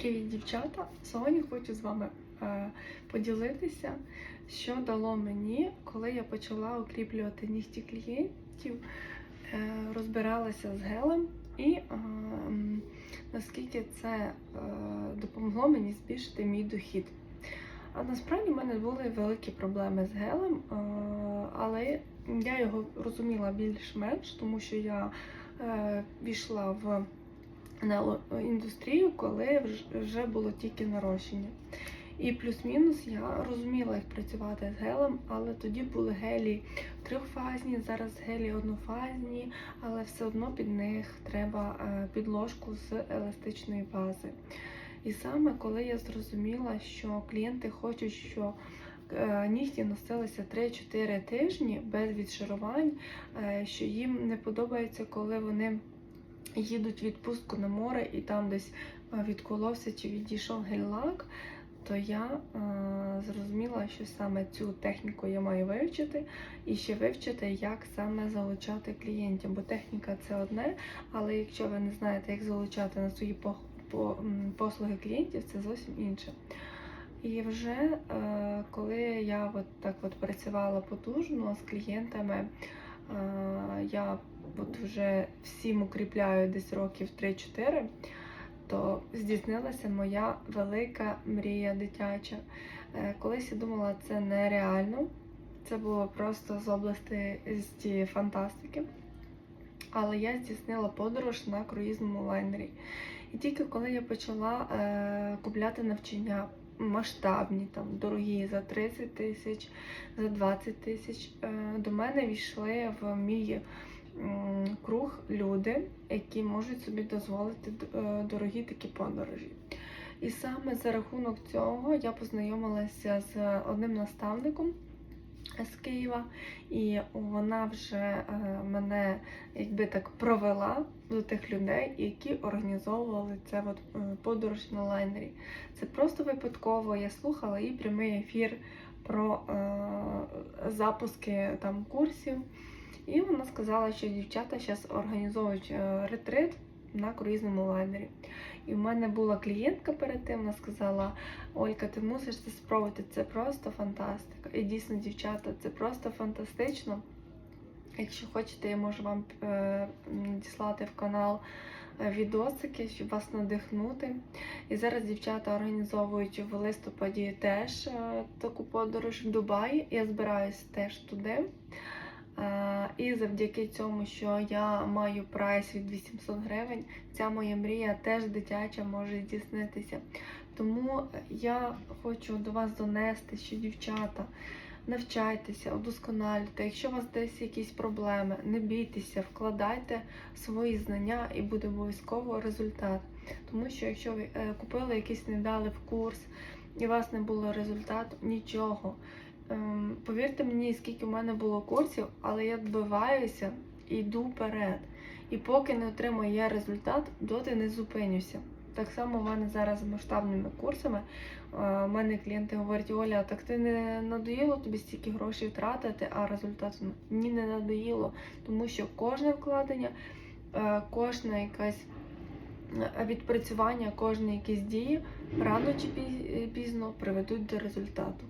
Привіт, дівчата! Сьогодні хочу з вами е, поділитися, що дало мені, коли я почала укріплювати нігті клієнтів, е, розбиралася з гелем і е, наскільки це е, допомогло мені збільшити мій дохід. А насправді в мене були великі проблеми з гелем, е, але я його розуміла більш-менш, тому що я е, війшла в на індустрію, коли вж- вже було тільки нарощення. І плюс-мінус я розуміла, як працювати з гелем, але тоді були гелі трьохфазні, зараз гелі однофазні, але все одно під них треба е, підложку з еластичної бази. І саме коли я зрозуміла, що клієнти хочуть, що е, нігті носилися 3-4 тижні без відшарувань, е, що їм не подобається, коли вони їдуть в відпустку на море і там десь е, відколовся чи відійшов гель-лак, то я е, зрозуміла, що саме цю техніку я маю вивчити і ще вивчити, як саме залучати клієнтів. Бо техніка це одне, але якщо ви не знаєте, як залучати на свої по, по, послуги клієнтів, це зовсім інше. І вже е, коли я от так от працювала потужно з клієнтами, я от вже всім укріпляю десь років 3-4, то здійснилася моя велика мрія дитяча. Е, Колись я думала, це нереально. Це було просто з області з фантастики. Але я здійснила подорож на круїзному лайнері. І тільки коли я почала е, купляти навчання масштабні, там, дорогі за 30 тисяч, за 20 тисяч, е, до мене війшли в мій круг люди, які можуть собі дозволити е, дорогі такі подорожі. І саме за рахунок цього я познайомилася з одним наставником з Києва, і вона вже е, мене якби так провела до тих людей, які організовували це от, е, подорож на лайнері. Це просто випадково. Я слухала і прямий ефір про е, запуски там курсів. І вона сказала, що дівчата зараз організовують е, ретрит на круїзному лайнері. І в мене була клієнтка перед тим, вона сказала: Олька, ти мусиш це спробувати, це просто фантастика. І дійсно, дівчата, це просто фантастично. Якщо хочете, я можу вам е, надіслати в канал е, відосики, щоб вас надихнути. І зараз дівчата організовують в листопаді теж е, таку подорож в Дубаї. Я збираюсь теж туди. І завдяки цьому, що я маю прайс від 800 гривень, ця моя мрія теж дитяча може здійснитися. Тому я хочу до вас донести, що дівчата, навчайтеся, удосконалюйте. Якщо у вас десь якісь проблеми, не бійтеся, вкладайте свої знання і буде обов'язково результат. Тому що якщо ви е, купили якийсь невдалий курс і у вас не було результату, нічого. Ем, Повірте мені, скільки в мене було курсів, але я добиваюся і йду вперед. І поки не отримаю я результат, доти не зупинюся. Так само в мене зараз з масштабними курсами. е, У мене клієнти говорять, Оля, так ти не надоїло тобі стільки грошей втратити, а результату ні не надоїло. Тому що кожне вкладення, е, кожна якась е, відпрацювання, кожні якісь дії рано чи пізно приведуть до результату.